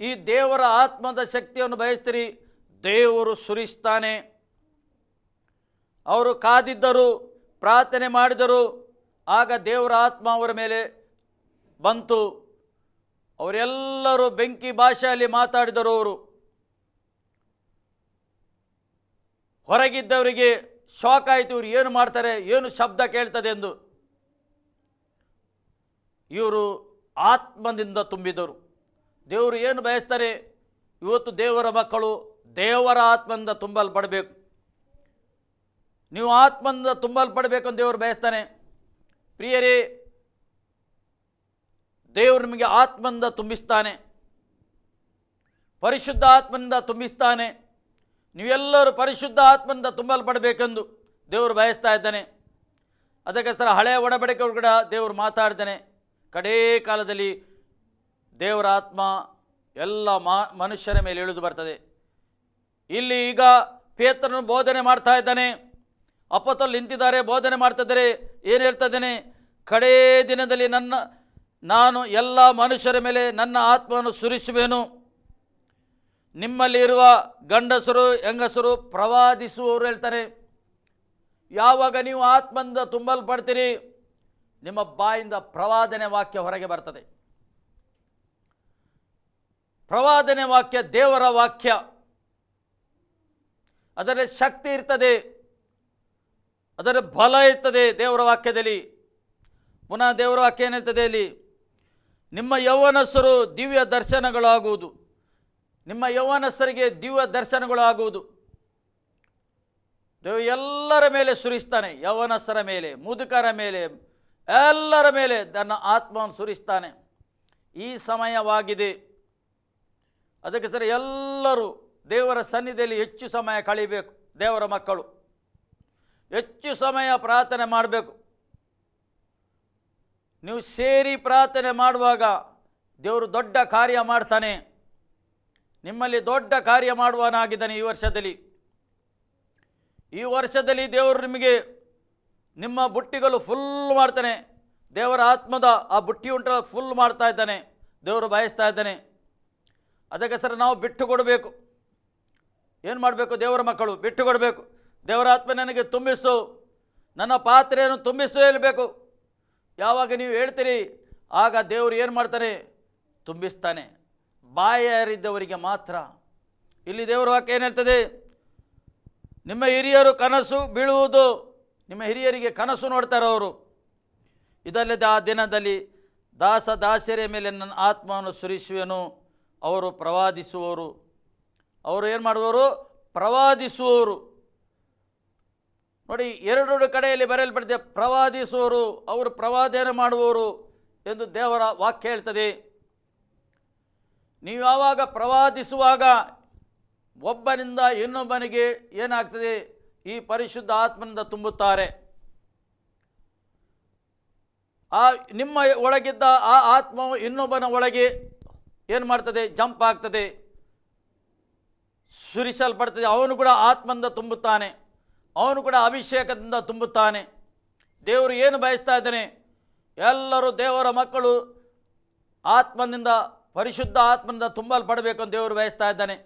ಈ ದೇವರ ಆತ್ಮದ ಶಕ್ತಿಯನ್ನು ಬಯಸ್ತೀರಿ? ದೇವರು ಸುರಿಸ್ತಾನೆ. ಅವರು ಕಾದಿದ್ದರು, ಪ್ರಾರ್ಥನೆ ಮಾಡಿದರು. ಆಗ ದೇವರ ಆತ್ಮ ಅವರ ಮೇಲೆ ಬಂತು. ಅವರೆಲ್ಲರೂ ಬೆಂಕಿ ಭಾಷೆಯಲ್ಲಿ ಮಾತಾಡಿದರು ಅವರು. ಹೊರಗಿದ್ದವರಿಗೆ ಶಾಕ್ ಆಯಿತು, ಇವರು ಏನು ಮಾಡ್ತಾರೆ, ಏನು ಶಬ್ದ ಕೇಳ್ತದೆ ಎಂದು. ಇವರು ಆತ್ಮದಿಂದ ತುಂಬಿದರು. ದೇವರು ಏನು ಬಯಸ್ತಾರೆ, ಇವತ್ತು ದೇವರ ಮಕ್ಕಳು ದೇವರ ಆತ್ಮದಿಂದ ತುಂಬಲ್ಪಡಬೇಕು. ನೀವು ಆತ್ಮದಿಂದ ತುಂಬಲ್ಪಡಬೇಕು ಅಂತ ದೇವರು ಬಯಸ್ತಾನೆ. ಪ್ರಿಯರೇ, ದೇವರು ನಿಮಗೆ ಆತ್ಮದಿಂದ ತುಂಬಿಸ್ತಾನೆ. ಪರಿಶುದ್ಧ ಆತ್ಮನಿಂದ ತುಂಬಿಸ್ತಾನೆ. ನೀವೆಲ್ಲರೂ ಪರಿಶುದ್ಧ ಆತ್ಮನಿಂದ ತುಂಬಲ್ಪಡಬೇಕೆಂದು ದೇವರು ಬಯಸ್ತಾ ಇದ್ದಾನೆ. ಅದಕ್ಕೆ ಸರ ಹಳೆಯ ಒಡಬಡಿಕೆ ಕೂಡ ದೇವರು ಮಾತಾಡ್ತಾನೆ. ಕಡೇ ಕಾಲದಲ್ಲಿ ದೇವರ ಆತ್ಮ ಎಲ್ಲ ಮನುಷ್ಯರ ಮೇಲೆ ಇಳಿದು ಬರ್ತದೆ. ಇಲ್ಲಿ ಈಗ ಪೇತ್ರನು ಬೋಧನೆ ಮಾಡ್ತಾ ಇದ್ದಾನೆ. ಅಪ್ಪತ್ತಲ್ಲಿ ನಿಂತಿದ್ದಾರೆ, ಬೋಧನೆ ಮಾಡ್ತಿದ್ದಾರೆ ಏನು ಹೇಳ್ತಾ ಇದ್ದೇನೆ? ಕಡೇ ದಿನದಲ್ಲಿ ನನ್ನ, ನಾನು ಎಲ್ಲ ಮನುಷ್ಯರ ಮೇಲೆ ನನ್ನ ಆತ್ಮವನ್ನು ಸುರಿಸುವೆನು. ನಿಮ್ಮಲ್ಲಿರುವ ಗಂಡಸರು, ಹೆಂಗಸರು ಪ್ರವಾದಿಸುವವರು ಹೇಳ್ತಾರೆ. ಯಾವಾಗ ನೀವು ಆತ್ಮದಿಂದ ತುಂಬಲ್ಪಡ್ತೀರಿ? ನಿಮ್ಮ ಬಾಯಿಂದ ಪ್ರವಾದನೆ ವಾಕ್ಯ ಹೊರಗೆ ಬರ್ತದೆ. ಪ್ರವಾದನೆ ವಾಕ್ಯ ದೇವರ ವಾಕ್ಯ. ಅದರಲ್ಲಿ ಶಕ್ತಿ ಇರ್ತದೆ. ಅದರ ಬಲ ಇರ್ತದೆ ದೇವರ ವಾಕ್ಯದಲ್ಲಿ. ಪುನಃ ದೇವರ ವಾಕ್ಯ ಏನಿರ್ತದೆ ಅಲ್ಲಿ? ನಿಮ್ಮ ಯೌವನಸ್ಥರು ದಿವ್ಯ ದರ್ಶನಗಳಾಗುವುದು. ನಿಮ್ಮ ಯೌವನಸ್ಥರಿಗೆ ದಿವ್ಯ ದರ್ಶನಗಳಾಗುವುದು. ದೇವ ಎಲ್ಲರ ಮೇಲೆ ಸುರಿಸ್ತಾನೆ ಯೌವನಸ್ಥರ ಮೇಲೆ, ಮುದುಕರ ಮೇಲೆ, ಎಲ್ಲರ ಮೇಲೆ ತನ್ನ ಆತ್ಮವನ್ನು ಸುರಿಸ್ತಾನೆ. ಈ ಸಮಯವಾಗಿದೆ. ಅದಕ್ಕೆ ಸರಿ ಎಲ್ಲರೂ ದೇವರ ಸನ್ನಿಧಿಯಲ್ಲಿ ಹೆಚ್ಚು ಸಮಯ ಕಳಿಬೇಕು, ದೇವರ ಮಕ್ಕಳು. ಹೆಚ್ಚು ಸಮಯ ಪ್ರಾರ್ಥನೆ ಮಾಡಬೇಕು. ನೀವು ಸೇರಿ ಪ್ರಾರ್ಥನೆ ಮಾಡುವಾಗ ದೇವರು ದೊಡ್ಡ ಕಾರ್ಯ ಮಾಡ್ತಾನೆ. ನಿಮ್ಮಲ್ಲಿ ದೊಡ್ಡ ಕಾರ್ಯ ಮಾಡುವನಾಗಿದ್ದಾನೆ ಈ ವರ್ಷದಲ್ಲಿ. ಈ ವರ್ಷದಲ್ಲಿ ದೇವರು ನಿಮಗೆ ನಿಮ್ಮ ಬುಟ್ಟಿಗಳು ಫುಲ್ ಮಾಡ್ತಾನೆ. ದೇವರ ಆತ್ಮದ ಆ ಬುಟ್ಟಿ ಉಂಟಲ್ಲ ಫುಲ್ ಮಾಡ್ತಾ ಇದ್ದಾನೆ. ದೇವರು ಬಯಸ್ತಾ ಇದ್ದಾನೆ. ಅದಕ್ಕೆ ಸರ್ ನಾವು ಬಿಟ್ಟು ಕೊಡಬೇಕು. ಏನು ಮಾಡಬೇಕು ದೇವರ ಮಕ್ಕಳು? ಬಿಟ್ಟು ಕೊಡಬೇಕು. ದೇವರ ಆತ್ಮ ನನಗೆ ತುಂಬಿಸು. ನನ್ನ ಪಾತ್ರೆಯನ್ನು ತುಂಬಿಸು ಹೇಳಬೇಕು. ಯಾವಾಗ ನೀವು ಹೇಳ್ತೀರಿ, ಆಗ ದೇವರು ಏನು ಮಾಡ್ತಾನೆ? ತುಂಬಿಸ್ತಾನೆ. ಬಾಯಾರಿದ್ದವರಿಗೆ ಮಾತ್ರ. ಇಲ್ಲಿ ದೇವರ ವಾಕ್ಯ ಏನು ಹೇಳ್ತದೆ? ನಿಮ್ಮ ಹಿರಿಯರು ಕನಸು ಬೀಳುವುದು, ನಿಮ್ಮ ಹಿರಿಯರಿಗೆ ಕನಸು ನೋಡ್ತಾರೆ ಅವರು. ಇದಲ್ಲದೆ ಆ ದಿನದಲ್ಲಿ ದಾಸ ದಾಸಿಯರ ಮೇಲೆ ನನ್ನ ಆತ್ಮವನ್ನು ಸುರಿಸುವೆನು. ಅವರು ಪ್ರವಾದಿಸುವವರು ಅವರು ಏನು ಮಾಡುವವರು ಪ್ರವಾದಿಸುವವರು ನೋಡಿ, ಎರಡೆರಡು ಕಡೆಯಲ್ಲಿ ಬರೆಯಲ್ಪಟ್ಟಿದೆ ಪ್ರವಾದಿಸುವವರು ಅವರು ಪ್ರವಾದನೆ ಮಾಡುವವರು ಎಂದು ದೇವರ ವಾಕ್ಯ ಹೇಳ್ತದೆ. ನೀವು ಯಾವಾಗ ಪ್ರವಾದಿಸುವಾಗ ಒಬ್ಬನಿಂದ ಇನ್ನೊಬ್ಬನಿಗೆ ಏನಾಗ್ತದೆ? ಈ ಪರಿಶುದ್ಧ ಆತ್ಮನಿಂದ ತುಂಬುತ್ತಾರೆ. ಆ, ನಿಮ್ಮ ಒಳಗಿದ್ದ ಆ ಆತ್ಮವು ಇನ್ನೊಬ್ಬನ ಒಳಗೆ ಏನು ಮಾಡ್ತದೆ? ಜಂಪ್ ಆಗ್ತದೆ. ಸುರಿಸಲ್ಪಡ್ತದೆ. ಅವನು ಕೂಡ ಆತ್ಮದಿಂದ ತುಂಬುತ್ತಾನೆ. ಅವನು ಕೂಡ ಅಭಿಷೇಕದಿಂದ ತುಂಬುತ್ತಾನೆ. ದೇವರು ಏನು ಬಯಸ್ತಾ ಇದ್ದಾನೆ? ಎಲ್ಲರೂ ದೇವರ ಮಕ್ಕಳು ಆತ್ಮನಿಂದ, ಪರಿಶುದ್ಧ ಆತ್ಮನಿಂದ ತುಂಬಲ್ಪಡಬೇಕು ಅಂತ ದೇವರು ಬಯಸ್ತಾ ಇದ್ದಾನೆ.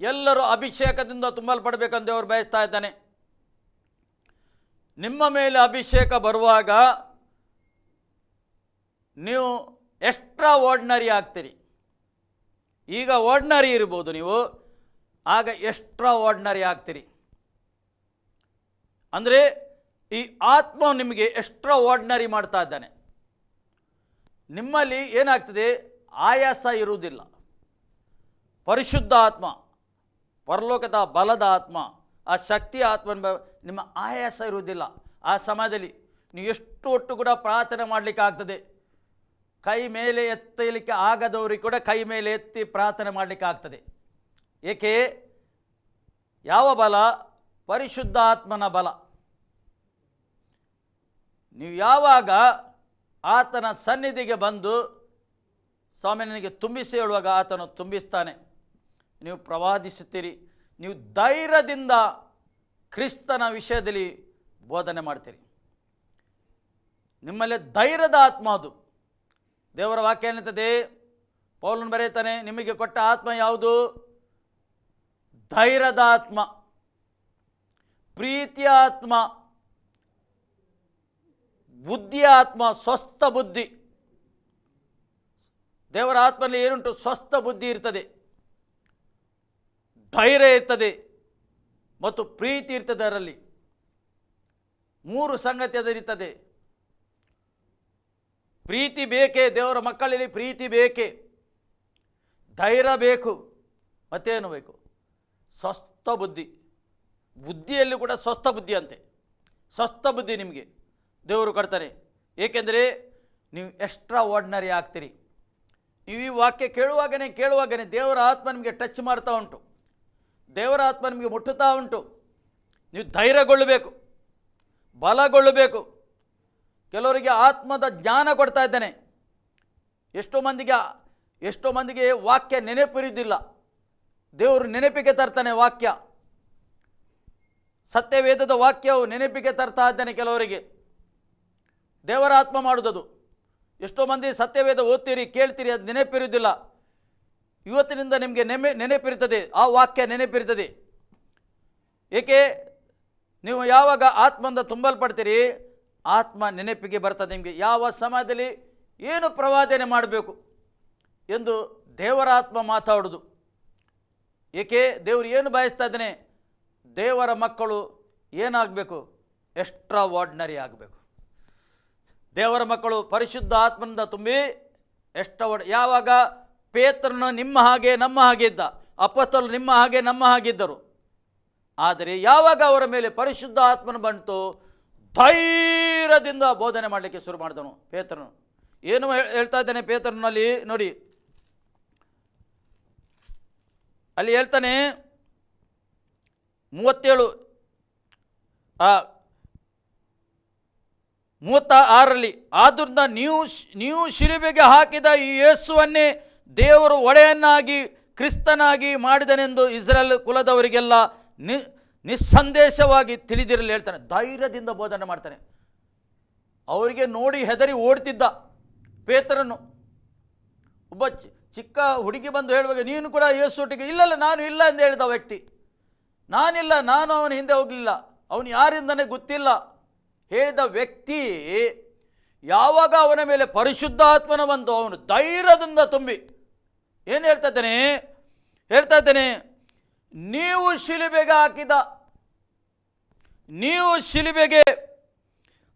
ಎಲ್ಲರೂ ಅಭಿಷೇಕದಿಂದ ತುಂಬಲ್ಪಡಬೇಕಂತ ದೇವರು ಬಯಸ್ತಾ ಇದ್ದಾನೆ. ನಿಮ್ಮ ಮೇಲೆ ಅಭಿಷೇಕ ಬರುವಾಗ ನೀವು ಎಕ್ಸ್ಟ್ರಾ ಆರ್ಡಿನರಿ ಆಗ್ತೀರಿ. ಈಗ ಆರ್ಡಿನರಿ ಇರ್ಬೋದು ನೀವು, ಆಗ ಎಕ್ಸ್ಟ್ರಾ ಆರ್ಡಿನರಿ ಆಗ್ತೀರಿ. ಅಂದರೆ ಈ ಆತ್ಮ ನಿಮಗೆ ಎಕ್ಸ್ಟ್ರಾ ಆರ್ಡಿನರಿ ಮಾಡ್ತಾ ಇದ್ದಾನೆ. ನಿಮ್ಮಲ್ಲಿ ಏನಾಗ್ತದೆ? ಆಯಾಸ ಇರುವುದಿಲ್ಲ. ಪರಿಶುದ್ಧ ಆತ್ಮ, ಪರಲೋಕದ ಬಲದ ಆತ್ಮ, ಆ ಶಕ್ತಿಯ ಆತ್ಮ ನಿಮ್ಮ ಆಯಾಸ ಇರುವುದಿಲ್ಲ. ಆ ಸಮಯದಲ್ಲಿ ನೀವು ಎಷ್ಟು ಒಟ್ಟು ಕೂಡ ಪ್ರಾರ್ಥನೆ ಮಾಡಲಿಕ್ಕೆ ಆಗ್ತದೆ. ಕೈ ಮೇಲೆ ಎತ್ತಲಿಕ್ಕೆ ಆಗದವರಿಗೆ ಕೂಡ ಕೈ ಮೇಲೆ ಎತ್ತಿ ಪ್ರಾರ್ಥನೆ ಮಾಡಲಿಕ್ಕೆ ಆಗ್ತದೆ. ಏಕೆ? ಯಾವ ಬಲ? ಪರಿಶುದ್ಧಾತ್ಮನ ಬಲ. ನೀವು ಯಾವಾಗ ಆತನ ಸನ್ನಿಧಿಗೆ ಬಂದು ಸ್ವಾಮಿ ನನಗೆ ತುಂಬಿಸಿ ಹೇಳುವಾಗ ಆತನು ತುಂಬಿಸ್ತಾನೆ. ನೀವು ಪ್ರವಾದಿಸುತ್ತೀರಿ. ನೀವು ಧೈರ್ಯದಿಂದ ಕ್ರಿಸ್ತನ ವಿಷಯದಲ್ಲಿ ಬೋಧನೆ ಮಾಡ್ತೀರಿ. ನಿಮ್ಮಲ್ಲಿ ಧೈರ್ಯದ ಆತ್ಮ ಅದು. ದೇವರ ವಾಕ್ಯ ಏನಿರ್ತದೆ ಪೌಲನು ಬರೆಯುತ್ತಾನೆ, ನಿಮಗೆ ಕೊಟ್ಟ ಆತ್ಮ ಯಾವುದು? ಧೈರ್ಯದ ಆತ್ಮ. ಪ್ರೀತಿಯ ಆತ್ಮ ಬುದ್ಧಿಯ ಆತ್ಮ ಸ್ವಸ್ಥ ಬುದ್ಧಿ. ದೇವರ ಆತ್ಮಲ್ಲಿ ಏನುಂಟು? ಸ್ವಸ್ಥ ಬುದ್ಧಿ ಇರ್ತದೆ. ಧೈರ್ಯ ಇರ್ತದೆ ಮತ್ತು ಪ್ರೀತಿ ಇರ್ತದೆ ಅದರಲ್ಲಿ. ಮೂರು ಸಂಗತಿ ಅದರಿತದೆ ಪ್ರೀತಿ ಬೇಕೇ? ದೇವರ ಮಕ್ಕಳಲ್ಲಿ ಪ್ರೀತಿ ಬೇಕೇ? ಧೈರ್ಯ ಬೇಕು. ಮತ್ತೇನು ಬೇಕು? ಸ್ವಸ್ಥ ಬುದ್ಧಿ. ಬುದ್ಧಿಯಲ್ಲಿ ಕೂಡ ಸ್ವಸ್ಥ ಬುದ್ಧಿ ಅಂತೆ. ಸ್ವಸ್ಥ ಬುದ್ಧಿ ನಿಮಗೆ. ದೇವರು ಕೊಡ್ತಾರೆ ಏಕೆಂದರೆ ನೀವು ಎಕ್ಸ್ಟ್ರಾ ಆರ್ಡಿನರಿ ಆಗ್ತೀರಿ. ನೀವು ಈ ವಾಕ್ಯ ಕೇಳುವಾಗನೇ ಕೇಳುವಾಗನೇ ದೇವರ ಆತ್ಮ ನಿಮಗೆ ಟಚ್ ಮಾಡ್ತಾ ಉಂಟು. ದೇವರ ಆತ್ಮ ನಿಮಗೆ ಮುಟ್ಟುತ್ತಾ ಉಂಟು. ನೀವು ಧೈರ್ಯಗೊಳ್ಳಬೇಕು. ಬಲಗೊಳ್ಳಬೇಕು. ಕೆಲವರಿಗೆ ಆತ್ಮದ ಜ್ಞಾನ ಕೊಡ್ತಾ ಇದ್ದಾನೆ. ಎಷ್ಟೋ ಮಂದಿಗೆ ಎಷ್ಟೋ ಮಂದಿಗೆ ವಾಕ್ಯ ನೆನಪಿರುವುದಿಲ್ಲ. ದೇವರು ನೆನಪಿಗೆ ತರ್ತಾನೆ ವಾಕ್ಯ. ಸತ್ಯವೇದದ ವಾಕ್ಯವು ನೆನಪಿಗೆ ತರ್ತಾ ಇದ್ದೇನೆ ಕೆಲವರಿಗೆ. ದೇವರ ಆತ್ಮ ಮಾಡುವುದದು ಎಷ್ಟೋ ಮಂದಿ ಸತ್ಯವೇದ ಓದ್ತೀರಿ, ಕೇಳ್ತೀರಿ, ಅದು ನೆನಪಿರುವುದಿಲ್ಲ. ಇವತ್ತಿನಿಂದ ನಿಮಗೆ ನೆಮೆ ನೆನಪಿರುತ್ತದೆ, ಆ ವಾಕ್ಯ ನೆನಪಿರ್ತದೆ ಏಕೆ? ನೀವು ಯಾವಾಗ ಆತ್ಮದಿಂದ ತುಂಬಲ್ಪಡ್ತೀರಿ, ಆತ್ಮ ನೆನಪಿಗೆ ಬರ್ತದೆ ನಿಮಗೆ. ಯಾವ ಸಮಯದಲ್ಲಿ ಏನು ಪ್ರವಾದನೆ ಮಾಡಬೇಕು ಎಂದು ದೇವರ ಆತ್ಮ ಮಾತಾಡೋದು. ಏಕೆ? ದೇವರು ಏನು ಬಯಸ್ತಾ ಇದ್ದಾನೆ? ದೇವರ ಮಕ್ಕಳು ಏನಾಗಬೇಕು? ಎಕ್ಸ್ಟ್ರಾ ವಾರ್ಡ್ನರಿ ಆಗಬೇಕು. ದೇವರ ಮಕ್ಕಳು ಪರಿಶುದ್ಧ ಆತ್ಮನಿಂದ ತುಂಬಿ ಎಷ್ಟ ಯಾವಾಗ ಪೇತ್ರನು ನಿಮ್ಮ ಹಾಗೆ ನಮ್ಮ ಹಾಗೆ ಇದ್ದ ಅಪಸ್ತಲು ನಿಮ್ಮ ಹಾಗೆ ನಮ್ಮ ಹಾಗಿದ್ದರು ಆದರೆ ಯಾವಾಗ ಅವರ ಮೇಲೆ ಪರಿಶುದ್ಧ ಆತ್ಮನ ಬಂತು? ಧೈರ್ಯದಿಂದ ಬೋಧನೆ ಮಾಡಲಿಕ್ಕೆ ಶುರು ಮಾಡಿದನು ಪೇತ್ರನು. ಏನು ಹೇಳ್- ಹೇಳ್ತಾ ಇದ್ದಾನೆ ಪೇತ್ರನಲ್ಲಿ? ನೋಡಿ. ಅಲ್ಲಿ ಹೇಳ್ತಾನೆ ಮೂವತ್ತೇಳು, ಆ, ಮೂವತ್ತ ಆರರಲ್ಲಿ ಆದ್ದರಿಂದ ನೀವು ನೀವು ಶಿಲುಬೆಗೆ ಹಾಕಿದ ಈ ಯೇಸುವನ್ನೇ ದೇವರು ಒಡೆಯನ್ನಾಗಿ, ಕ್ರಿಸ್ತನಾಗಿ ಮಾಡಿದನೆಂದು ಇಸ್ರೇಲ್ ಕುಲದವರಿಗೆಲ್ಲ ನಿ, ನಿಸ್ಸಂದೇಶವಾಗಿ ತಿಳಿದಿರಲಿ ಹೇಳ್ತಾನೆ. ಧೈರ್ಯದಿಂದ ಬೋಧನೆ ಮಾಡ್ತಾನೆ. ಅವರಿಗೆ ನೋಡಿ ಹೆದರಿ ಓಡ್ತಿದ್ದ ಪೇತರನ್ನು ಒಬ್ಬ ಚಿಕ್ಕ ಹುಡುಗಿ ಬಂದು ಹೇಳುವಾಗ, ನೀನು ಕೂಡ ಯೇಸುಟಿಗೆ ಇಲ್ಲಲ್ಲ, ನಾನು ಇಲ್ಲ ಎಂದು ಹೇಳಿದ ವ್ಯಕ್ತಿ. ನಾನಿಲ್ಲ, ನಾನು ಅವನ ಹಿಂದೆ ಹೋಗಲಿಲ್ಲ. ಅವನು ಯಾರಿಂದನೇ ಗೊತ್ತಿಲ್ಲ. ಹೇಳಿದ ವ್ಯಕ್ತಿ ಯಾವಾಗ ಅವನ ಮೇಲೆ ಪರಿಶುದ್ಧಾತ್ಮನ ಬಂದು ಅವನು ಧೈರ್ಯದಿಂದ ತುಂಬಿ. ಏನು ಹೇಳ್ತಾ ಇದ್ದಾನೆ? ಹೇಳ್ತಾ ಇದ್ದಾನೆ, ನೀವು ಶಿಲುಬೆಗೆ ಹಾಕಿದ, ನೀವು ಶಿಲುಬೆಗೆ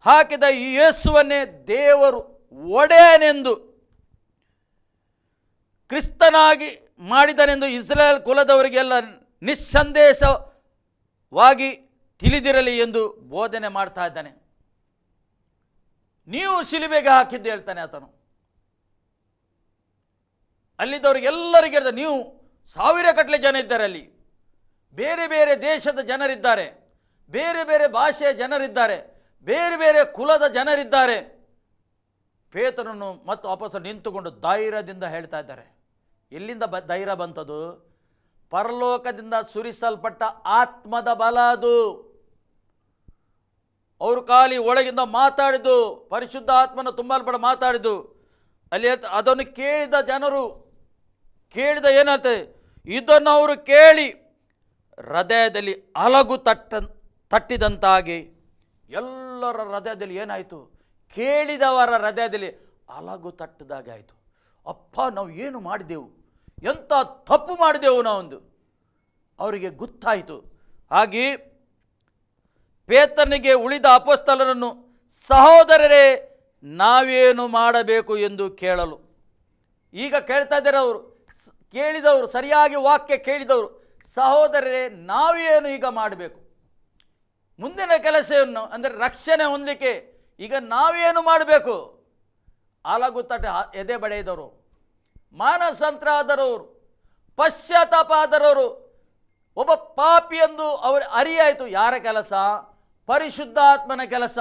ಹಾಕಿದ ಯೇಸುವನ್ನೇ ದೇವರು ಒಡೆಯನೆಂದು, ಕ್ರಿಸ್ತನಾಗಿ ಮಾಡಿದನೆಂದು ಇಸ್ರೇಲ್ ಕುಲದವರಿಗೆಲ್ಲ ನಿಸ್ಸಂದೇಶವಾಗಿ ತಿಳಿದಿರಲಿ ಎಂದು ಬೋಧನೆ ಮಾಡ್ತಾ ಇದ್ದಾನೆ. ನೀವು ಶಿಲುಬೆಗೆ ಹಾಕಿದ್ದು ಹೇಳ್ತಾನೆ ಆತನು. ಅಲ್ಲಿದ್ದವ್ರಿಗೆಲ್ಲರಿಗೆ ನೀವು ಸಾವಿರ ಕಟ್ಲೆ ಜನ ಇದ್ದಾರೆ ಅಲ್ಲಿ. ಬೇರೆ ಬೇರೆ ದೇಶದ ಜನರಿದ್ದಾರೆ. ಬೇರೆ ಬೇರೆ ಭಾಷೆಯ ಜನರಿದ್ದಾರೆ. ಬೇರೆ ಬೇರೆ ಕುಲದ ಜನರಿದ್ದಾರೆ. ಪೇತನನ್ನು ಮತ್ತು ವಾಪಸ್ಸು ನಿಂತುಕೊಂಡು ಧೈರ್ಯದಿಂದ ಹೇಳ್ತಾ ಇದ್ದಾರೆ. ಎಲ್ಲಿಂದ ಬ, ಧೈರ್ಯ ಬಂತದು? ಪರಲೋಕದಿಂದ ಸುರಿಸಲ್ಪಟ್ಟ ಆತ್ಮದ ಬಲ ಅದು. ಅವರು ಖಾಲಿ ಒಳಗಿಂದ ಮಾತಾಡಿದು ಪರಿಶುದ್ಧ ಆತ್ಮನ ತುಂಬಲ್ಪಡ ಮಾತಾಡಿದ್ದು. ಅಲ್ಲಿ ಅದನ್ನು ಕೇಳಿದ ಜನರು, ಕೇಳಿದ ಏನಂತೆ ಇದನ್ನು ಅವರು ಕೇಳಿ ಹೃದಯದಲ್ಲಿ ಅಲಗು ತಟ್ಟ ತಟ್ಟಿದಂತಾಗಿ ಎಲ್ಲರ ಹೃದಯದಲ್ಲಿ ಏನಾಯಿತು? ಕೇಳಿದವರ ಹೃದಯದಲ್ಲಿ ಅಲಗು ತಟ್ಟದಾಗೆ ಆಯಿತು. ಅಪ್ಪ, ನಾವು ಏನು ಮಾಡಿದೆವು? ಎಂಥ ತಪ್ಪು ಮಾಡಿದೆವು ನಾವೊಂದು? ಅವರಿಗೆ ಗೊತ್ತಾಯಿತು. ಹಾಗೆ ಪೇತನಿಗೆ ಉಳಿದ ಅಪಸ್ತಲರನ್ನು, ಸಹೋದರರೇ, ನಾವೇನು ಮಾಡಬೇಕು ಎಂದು ಕೇಳಲು. ಈಗ ಕೇಳ್ತಾ ಇದ್ದಾರೆ ಅವರು. ಕೇಳಿದವರು, ಸರಿಯಾಗಿ ವಾಕ್ಯ ಕೇಳಿದವರು. ಸಹೋದರರೇ, ನಾವೇನು ಈಗ ಮಾಡಬೇಕು? ಮುಂದಿನ ಕೆಲಸವನ್ನು, ಅಂದರೆ ರಕ್ಷಣೆ ಹೊಂದಲಿಕ್ಕೆ ಈಗ ನಾವೇನು ಮಾಡಬೇಕು? ಆಲಗುತ್ತಾಟ, ಎದೆ ಬಡೆಯದವರು ಮಾನಸಂತ್ರ ಆದರವರು ಪಶ್ಚಾತ್ತಾಪ ಆದರವರು ಒಬ್ಬ ಪಾಪಿ ಎಂದು ಅವರ ಅರಿಯಾಯಿತು. ಯಾರ ಕೆಲಸ? ಪರಿಶುದ್ಧಾತ್ಮನ ಕೆಲಸ.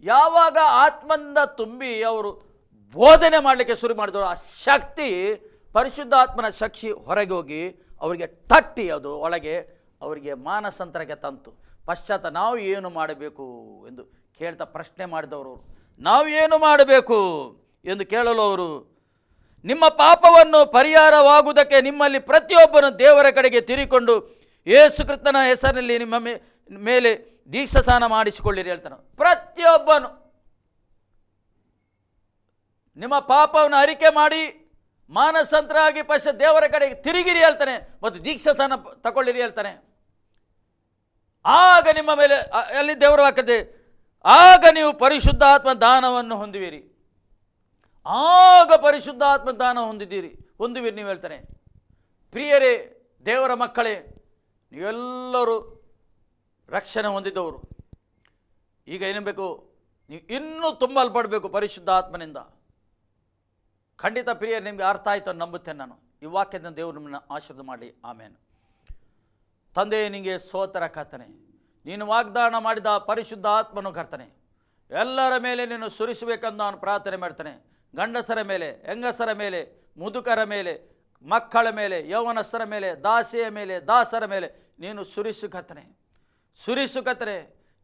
ಯಾವಾಗ ಆತ್ಮನಿಂದ ತುಂಬಿ ಅವರು ಬೋಧನೆ ಮಾಡಲಿಕ್ಕೆ ಶುರು ಮಾಡಿದ್ರು, ಆ ಶಕ್ತಿ, ಪರಿಶುದ್ಧಾತ್ಮನ ಶಕ್ತಿ ಹೊರಗೆ ಹೋಗಿ ಅವರಿಗೆ ತಟ್ಟಿ ಅದು, ಒಳಗೆ ಅವರಿಗೆ ಮಾನಸಂತ್ರಕ್ಕೆ ತಂತು. ಪಶ್ಚಾತ್ತ ನಾವು ಏನು ಮಾಡಬೇಕು ಎಂದು ಕೇಳ್ತಾ ಪ್ರಶ್ನೆ ಮಾಡಿದವರು ನಾವು ಏನು ಮಾಡಬೇಕು ಎಂದು ಕೇಳಲು ಅವರು ನಿಮ್ಮ ಪಾಪವನ್ನು ಪರಿಹಾರವಾಗುವುದಕ್ಕೆ ನಿಮ್ಮಲ್ಲಿ ಪ್ರತಿಯೊಬ್ಬನು ದೇವರ ಕಡೆಗೆ ತಿರಿಕೊಂಡು ಯೇಸು ಹೆಸರಿನಲ್ಲಿ ನಿಮ್ಮ ಮೇಲೆ ದೀಕ್ಷಾಸ್ನಾನ ಮಾಡಿಸಿಕೊಳ್ಳಿರಿ ಹೇಳ್ತಾನೆ. ಪ್ರತಿಯೊಬ್ಬನು ನಿಮ್ಮ ಪಾಪವನ್ನು ಅರಿಕೆ ಮಾಡಿ ಮಾನಸಂತರಾಗಿ ಪಶ್ಚ ದೇವರ ಕಡೆಗೆ ತಿರುಗಿರಿ ಹೇಳ್ತಾನೆ ಮತ್ತು ದೀಕ್ಷಾಸ್ನಾನ ತಗೊಳ್ಳಿರಿ ಹೇಳ್ತಾನೆ. ಆಗ ನಿಮ್ಮ ಮೇಲೆ ಅಲ್ಲಿ ದೇವರು ಹಾಕದೆ ಆಗ ನೀವು ಪರಿಶುದ್ಧಾತ್ಮ ದಾನವನ್ನು ಹೊಂದುವಿರಿ. ಆಗ ಪರಿಶುದ್ಧಾತ್ಮ ದಾನ ಹೊಂದಿದ್ದೀರಿ. ಹೊಂದುವಿರಿ ನೀವು ಹೇಳ್ತಾನೆ. ಪ್ರಿಯರೇ, ದೇವರ ಮಕ್ಕಳೇ, ನೀವೆಲ್ಲರೂ ರಕ್ಷಣೆ ಹೊಂದಿದ್ದವರು ಈಗ ಏನು ಬೇಕು ನೀವು ಇನ್ನೂ ತುಂಬಲ್ಪಡಬೇಕು ಪರಿಶುದ್ಧಾತ್ಮನಿಂದ. ಖಂಡಿತ ಪ್ರಿಯ ನಿಮಗೆ ಅರ್ಥ ಆಯಿತು ನಂಬುತ್ತೇನೆ ನಾನು. ಈ ವಾಕ್ಯದಿಂದ ದೇವರು ನಿಮ್ಮನ್ನು ಆಶೀರ್ವಾದ ಮಾಡಿ ಆಮೇಲೆ ತಂದೆ ನಿನಗೆ ಸೋತರ ಕರ್ತನೆ. ನೀನು ವಾಗ್ದಾನ ಮಾಡಿದ ಪರಿಶುದ್ಧ ಆತ್ಮನು ಕರ್ತನೆ. ಎಲ್ಲರ ಮೇಲೆ ನೀನು ಸುರಿಸಬೇಕಂದು ನಾನು ಪ್ರಾರ್ಥನೆ ಮಾಡ್ತೇನೆ. ಗಂಡಸರ ಮೇಲೆ, ಹೆಂಗಸರ ಮೇಲೆ, ಮುದುಕರ ಮೇಲೆ, ಮಕ್ಕಳ ಮೇಲೆ, ಯೌವನಸ್ಥರ ಮೇಲೆ, ದಾಸಿಯ ಮೇಲೆ, ದಾಸರ ಮೇಲೆ ನೀನು ಸುರಿಸು ಕತ್ತನೆ ಸುರಿಸು ಕತ್ತನೆ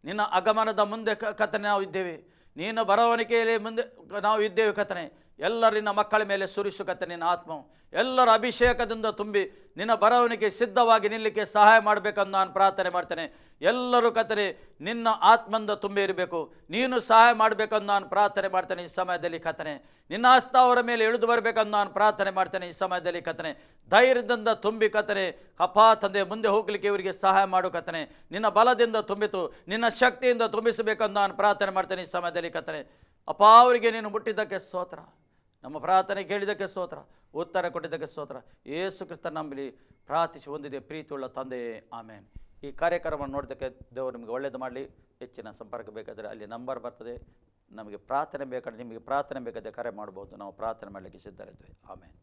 ನಿನ್ನ ಆಗಮನದ ಮುಂದೆ ಕತ್ತನೆ ನಾವು ಇದ್ದೇವೆ ನೀನು ಬರವಣಿಗೆಯಲ್ಲಿ ಮುಂದೆ ನಾವು ಇದ್ದೇವೆ ಕತ್ತನೆ ಎಲ್ಲರ ನಿನ್ನ ಮಕ್ಕಳ ಮೇಲೆ ಸುರಿಸು ಕತ್ತನೆ ನಿನ್ನ ಆತ್ಮವು ಎಲ್ಲರ ಅಭಿಷೇಕದಿಂದ ತುಂಬಿ ನಿನ್ನ ಬರವಣಿಗೆ ಸಿದ್ಧವಾಗಿ ನಿಲ್ಲಕ್ಕೆ ಸಹಾಯ ಮಾಡಬೇಕಂದು ನಾನು ಪ್ರಾರ್ಥನೆ ಮಾಡ್ತೇನೆ. ಎಲ್ಲರೂ ಕತ್ತನೆ ನಿನ್ನ ಆತ್ಮಂದ ತುಂಬಿ ಇರಬೇಕು. ನೀನು ಸಹಾಯ ಮಾಡಬೇಕಂದು ನಾನು ಪ್ರಾರ್ಥನೆ ಮಾಡ್ತೇನೆ ಈ ಸಮಯದಲ್ಲಿ ಕತ್ತನೆ ನಿನ್ನ ಆಸ್ತ ಅವರ ಮೇಲೆ ಇಳಿದು ಬರಬೇಕಂದು ನಾನು ಪ್ರಾರ್ಥನೆ ಮಾಡ್ತೇನೆ ಈ ಸಮಯದಲ್ಲಿ ಕತ್ತನೆ ಧೈರ್ಯದಿಂದ ತುಂಬಿ ಕತ್ತನೆ ಅಪ್ಪ ತಂದೆ, ಮುಂದೆ ಹೋಗಲಿಕ್ಕೆ ಇವರಿಗೆ ಸಹಾಯ ಮಾಡು ಕತ್ತನೆ ನಿನ್ನ ಬಲದಿಂದ ತುಂಬಿತು. ನಿನ್ನ ಶಕ್ತಿಯಿಂದ ತುಂಬಿಸಬೇಕಂದು ನಾನು ಪ್ರಾರ್ಥನೆ ಮಾಡ್ತೇನೆ ಈ ಸಮಯದಲ್ಲಿ ಕತ್ತನೆ ಅಪ್ಪ ಅವರಿಗೆ ನೀನು ಮುಟ್ಟಿದ್ದಕ್ಕೆ ಸ್ತೋತ್ರ. ನಮ್ಮ ಪ್ರಾರ್ಥನೆ ಕೇಳಿದ್ದಕ್ಕೆ ಸ್ತೋತ್ರ, ಉತ್ತರ ಕೊಟ್ಟಿದ್ದಕ್ಕೆ ಸ್ತೋತ್ರ. ಏಸು ಕ್ರಿಸ್ತ ನಂಬಲಿ ಪ್ರಾರ್ಥಿಸಿ ಹೊಂದಿದೆ ಪ್ರೀತಿಯುಳ್ಳ ತಂದೆ, ಆಮೇನ್. ಈ ಕಾರ್ಯಕ್ರಮವನ್ನು ನೋಡೋದಕ್ಕೆ ದೇವರು ನಿಮಗೆ ಒಳ್ಳೇದು ಮಾಡಲಿ. ಹೆಚ್ಚಿನ ಸಂಪರ್ಕ ಬೇಕಾದರೆ ಅಲ್ಲಿ ನಂಬರ್ ಬರ್ತದೆ. ನಮಗೆ ಪ್ರಾರ್ಥನೆ ಬೇಕಾದ್ರೆ ನಿಮಗೆ ಪ್ರಾರ್ಥನೆ ಬೇಕಾದರೆ ಕರೆ ಮಾಡ್ಬೋದು. ನಾವು ಪ್ರಾರ್ಥನೆ ಮಾಡಲಿಕ್ಕೆ ಸಿದ್ಧರಿದ್ದೇವೆ. ಆಮೇನ್.